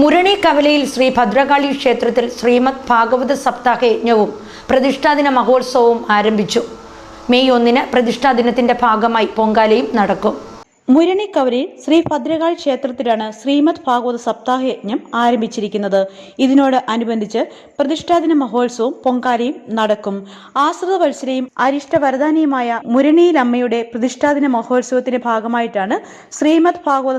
മുരണി കവലയിൽ ശ്രീ ഭദ്രകാളി ക്ഷേത്രത്തിൽ ശ്രീമദ് ഭാഗവത സപ്താഹ യജ്ഞവും പ്രതിഷ്ഠാദിന മഹോത്സവവും ആരംഭിച്ചു. മെയ് ഒന്നിന് പ്രതിഷ്ഠാദിനത്തിന്റെ ഭാഗമായി പൊങ്കാലയും നടക്കും. മുരണിക്കവരയിൽ ശ്രീ ഭദ്രകാൾ ക്ഷേത്രത്തിലാണ് ശ്രീമദ് ഭാഗവത സപ്താഹ യജ്ഞം ആരംഭിച്ചിരിക്കുന്നത്. ഇതിനോട് അനുബന്ധിച്ച് പ്രതിഷ്ഠാദിന മഹോത്സവവും പൊങ്കാലയും നടക്കും. ആശ്രിത വത്സരയും അരിഷ്ട വരദാനിയുമായ മുരണിയിലമ്മയുടെ പ്രതിഷ്ഠാദിന മഹോത്സവത്തിന്റെ ഭാഗമായിട്ടാണ് ശ്രീമദ് ഭാഗവത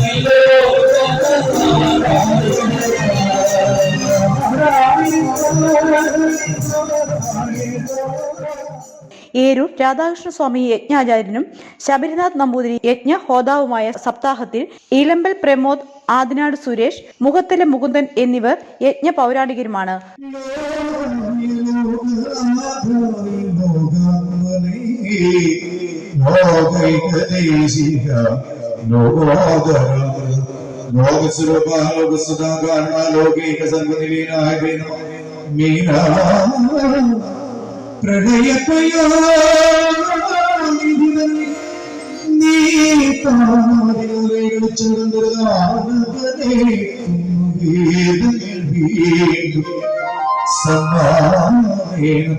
ഏരൂർ രാധാകൃഷ്ണ സ്വാമി യജ്ഞാചാര്യനും ശബരിനാഥ് നമ്പൂതിരി യജ്ഞ ഹോതാവുമായ സപ്താഹത്തിൽ ഇളമ്പൽ പ്രമോദ് ആദിനാട് സുരേഷ് മുഖത്തിലെ മുകുന്ദൻ എന്നിവർ യജ്ഞ പൗരാണികരുമാണ്. സമ്മാനേന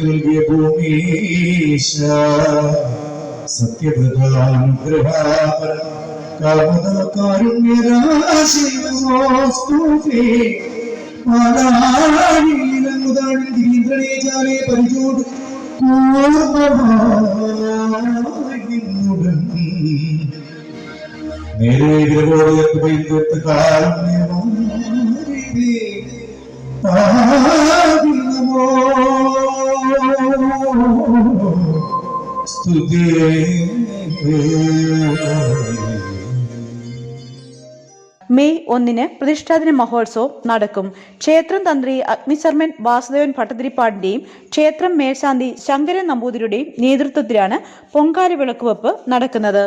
നൽകിയ ഭൂമീശ സത്യപ്രധാനുഗ്രഹാപര കാരുണ്യരാശിസ്തുതി ീന്ദ്രനേജാലെ പരിചോട് കൂർമ്മമായിന്നുടൻ നേരെ ഗ്രഹോദയത്ത് പെയ്തെടുത്ത് കാരുണ്യമാരി ആകുന്നമോ മെയ് ഒന്നിന് പ്രതിഷ്ഠാദിന മഹോത്സവം നടക്കും. ക്ഷേത്രം തന്ത്രി അഗ്നിശർമ്മൻ വാസുദേവൻ ഭട്ടതിരിപ്പാടിന്റെയും ക്ഷേത്രം മേൽശാന്തി ശങ്കരൻ നമ്പൂതിരിയുടെയും നേതൃത്വത്തിലാണ് പൊങ്കാല വിളക്കുവെപ്പ് നടക്കുന്നത്.